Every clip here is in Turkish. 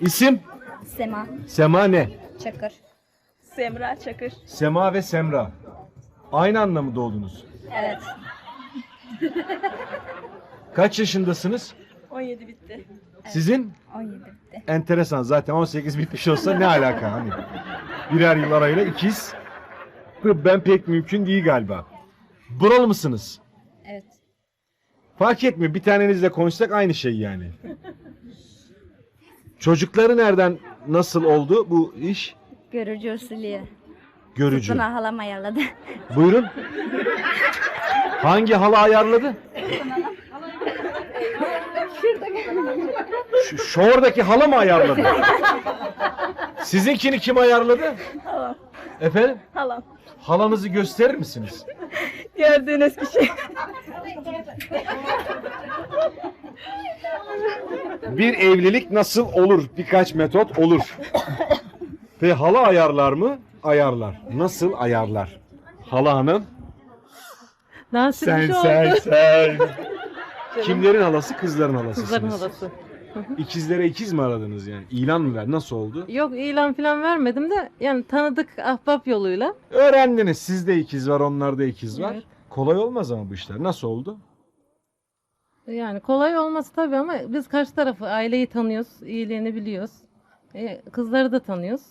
İsim? Sema Sema ne? Çakır. Semra Çakır. Sema ve Semra. Aynı anda mı doğdunuz? Evet. Kaç yaşındasınız? 17 bitti. Sizin? 17 bitti. Enteresan zaten 18 bitmiş olsa ne alaka hani? Birer yıl arayla ikiz. Ben pek mümkün değil galiba. Buralı mısınız? Evet. Fark etmiyor. Bir tanenizle konuşsak aynı şey yani. Çocukları nereden nasıl oldu bu iş? Görücü usulü. Görücü. Buna halam ayarladı. Buyurun. Hangi hala ayarladı? Şu, şu oradaki hala mı ayarladı? Sizinkini kim ayarladı? Efendim? Halam. Halanızı gösterir misiniz? Gördüğünüz kişi. Bir evlilik nasıl olur? Birkaç metot olur. Ve hala ayarlar mı? Ayarlar. Nasıl ayarlar? Hala hanım. Nasıl Sen bir şey sen oldu? sen. Kimlerin halası? Kızların halasısınız. Kızların halası. İkizlere ikiz mi aradınız yani? İlan mı ver? Nasıl oldu? Yok ilan falan vermedim de yani tanıdık ahbap yoluyla. Öğrendiniz. Sizde ikiz var, onlarda ikiz var. Evet. Kolay olmaz ama bu işler. Nasıl oldu? Yani kolay olması tabii ama biz karşı tarafı aileyi tanıyoruz, iyiliğini biliyoruz. E, kızları da tanıyoruz.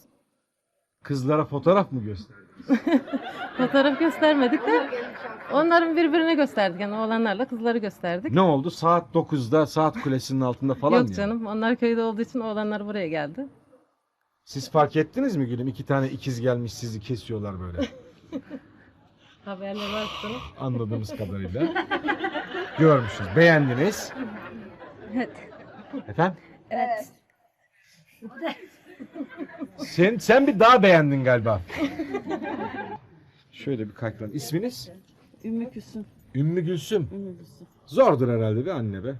Kızlara fotoğraf mı göster? Fotoğraf göstermedik de onların birbirine gösterdik. Yani oğlanlarla kızları gösterdik. Ne oldu? Saat 9'da saat kulesinin altında falan Yok mı? canım onlar köyde olduğu için oğlanlar buraya geldi. Siz fark ettiniz mi gülüm? İki tane ikiz gelmiş sizi kesiyorlar böyle. Haberler varsa. Anladığımız kadarıyla. Görmüşsünüz. Beğendiniz. Evet. Efendim? Evet. Sen, sen bir daha beğendin galiba. Şöyle bir kalklan. İsminiz? Ümmü Küsüm. Ümmü Gülsüm. Ümmü Gülsüm. Zordur herhalde bir anne be.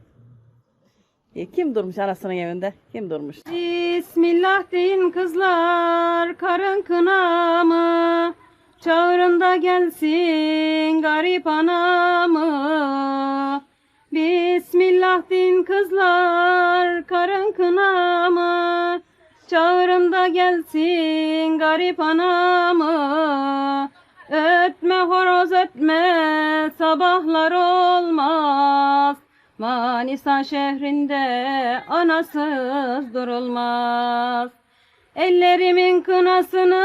E, kim durmuş anasının evinde? Kim durmuş? Bismillah deyin kızlar karın kınamı Çağrında gelsin garip anamı Bismillah deyin kızlar karın kınamı Çağrında gelsin garip anamı Ötme horoz ötme sabahlar olmaz Manisa şehrinde anasız durulmaz. Ellerimin kınasını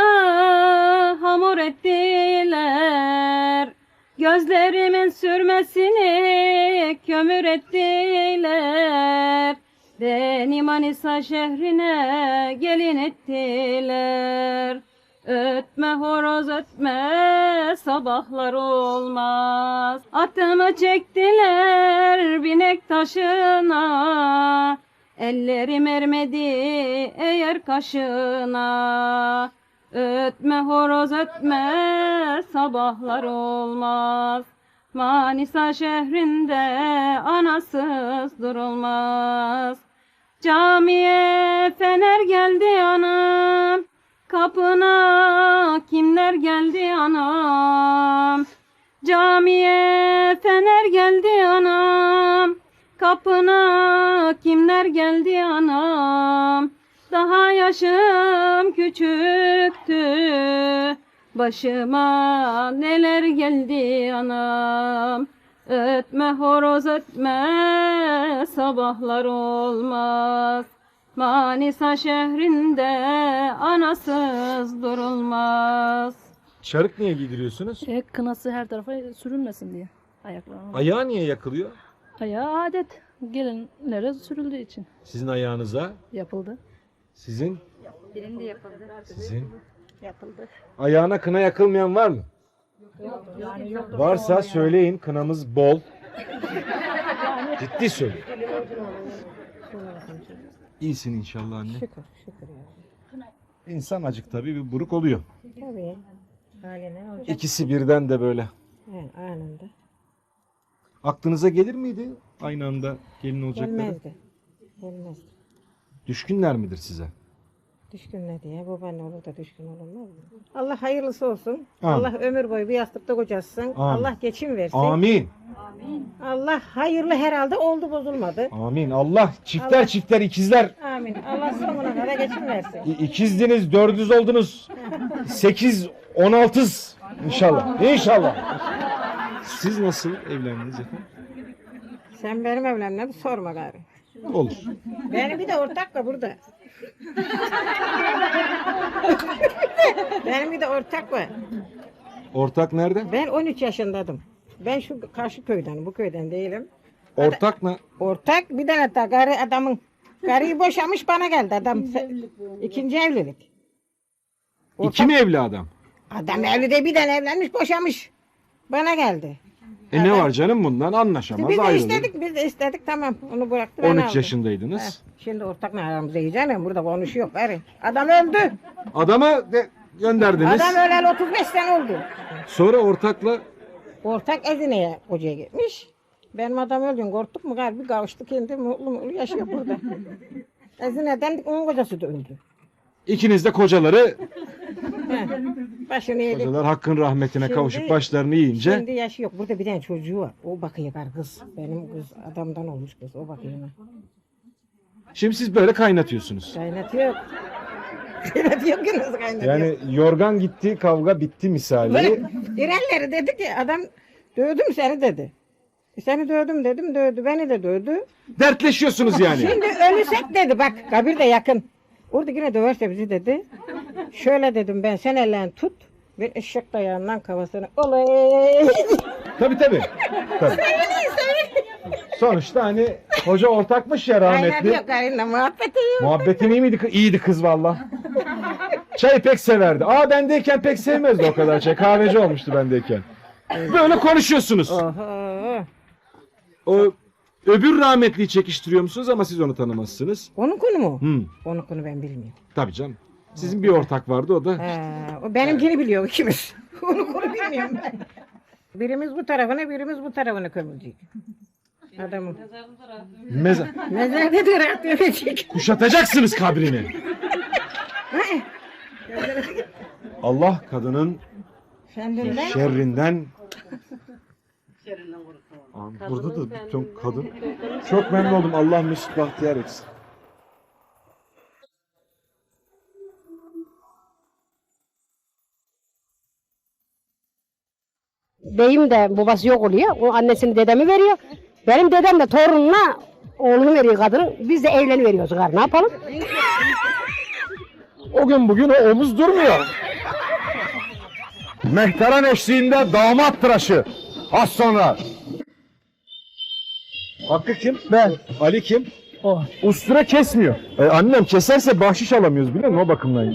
hamur ettiler. Gözlerimin sürmesini kömür ettiler. Beni Manisa şehrine gelin ettiler. Ötme horoz ötme sabahlar olmaz. Atımı çektiler binek taşına. Ellerim ermedi eğer kaşına. Ötme horoz ötme sabahlar olmaz. Manisa şehrinde anasız durulmaz. Camiye fener geldi anam. Kapına kimler geldi anam? Camiye fener geldi anam. Kapına kimler geldi anam? Daha yaşım küçüktü. Başıma neler geldi anam? Ötme horoz ötme sabahlar olmaz. Manisa şehrinde anasız durulmaz. Çarık niye giydiriyorsunuz? Şey, kınası her tarafa sürülmesin diye ayaklarına. Ayağı niye yakılıyor? Ayağı adet gelinlere sürüldüğü için Sizin ayağınıza, yapıldı. sizin, Benim de yapıldı. sizin. Yapıldı. Ayağına kına yakılmayan var mı? Varsa söyleyin kınamız bol. Ciddi söylüyorum. İyisin inşallah anne. Şükür şükür. İnsan acık tabii bir buruk oluyor. Tabii. Aynen olacak. İkisi birden de böyle. Evet, aynen de. Aklınıza gelir miydi aynı anda gelin olacakları? Gelmezdi. Gelmezdi. Düşkünler midir size? Düşkün ne diye? Babaanne olur da düşkün olunmaz mı? Allah hayırlısı olsun. Amin. Allah ömür boyu bir yastıkta kocasın. Allah geçim versin. Amin. Allah hayırlı herhalde oldu bozulmadı. Amin. Allah çifter Allah- çifter ikizler. Amin. Allah sonuna kadar geçim versin. İ- İkizdiniz, dördüz oldunuz. Sekiz, on altız. İnşallah. İnşallah. Siz nasıl evlendiniz efendim? Sen benim evlenmemi sorma gari. Olur. Benim bir de ortak var burada. Benim bir de ortak var. Ortak nerede? Ben 13 yaşındaydım. Ben şu karşı köyden, bu köyden değilim. Ortak ne? Ortak bir tane daha karı adamın. Karıyı boşamış bana geldi adam. İkinci evlilik. İki mi evli adam? Adam evli de bir tane evlenmiş boşamış. Bana geldi. E ne var canım bundan? Anlaşamaz, Biz de ayrılır. istedik, biz de istedik tamam. Onu bıraktı ben 13 aldım. yaşındaydınız. Heh, Şimdi ortak ne aramızda yiyeceğim burada konuşuyor gari. Adam öldü. Adamı de gönderdiniz. Adam öleli 35 sene oldu. Sonra ortakla Ortak Ezine'ye hocaya gitmiş. Benim adam öldü. Korktuk mu galiba kavuştu kendi mutlu mutlu yaşıyor burada. Ezine'den onun kocası da öldü. ikiniz de kocaları, Başını yedik. kocalar hakkın rahmetine Şimdi- kavuşup başlarını yiyince Şimdi yaşı yok. Burada bir tane çocuğu var. O bakıyor gar kız. Benim kız adamdan olmuş kız. O bakıyor. şimdi siz böyle kaynatıyorsunuz. Kaynatıyor. Kaynatıyor ki nasıl kaynatıyor? Yani yorgan gitti, kavga bitti misali. Böyle İrelleri dedi ki adam dövdüm seni dedi. E, Seni dövdüm dedim dövdü. Beni de dövdü. Dertleşiyorsunuz yani. Şimdi ölürsek dedi bak kabir de yakın. Orada yine döverse bizi dedi. Şöyle dedim ben sen ellerini tut. Bir eşek dayağından kafasına olay. Tabii tabii. tabii. Sonuçta hani hoca ortakmış ya rahmetli. Kaynatıyor karıyla muhabbeti yok. Muhabbetin iyi miydi? kı- İyiydi kız valla. Çay pek severdi. Aa bendeyken pek sevmezdi o kadar çay. Kahveci olmuştu bendeyken. Böyle konuşuyorsunuz. Oho. O öbür rahmetliyi çekiştiriyor musunuz ama siz onu tanımazsınız. Onun konu mu? Hmm, Onun konu ben bilmiyorum. tabii canım. Sizin bir ortak vardı o da. Ha, o benimkini biliyor ikimiz. Onun konu bilmiyorum ben. Birimiz bu tarafına birimiz bu tarafına gömülecek. Adamım. Meza Mezarda da rahat dönecek. kuşatacaksınız kabrini. Allah kadının Efendim şerrinden Amin. Burada da bir ton kadın. Çok memnun oldum. Allah mesut bahtiyar etsin. Beyim de babası yok oluyor. O annesini dedemi veriyor. Benim dedem de torununa oğlunu veriyor kadının. Biz de evleni veriyoruz gar. Ne yapalım? O gün bugün o omuz durmuyor. Mehteran eşliğinde damat tıraşı. Az sonra. Hakkı kim? Ben. Ali kim? O. Ustura kesmiyor. E, annem keserse bahşiş alamıyoruz biliyor musun o bakımdan?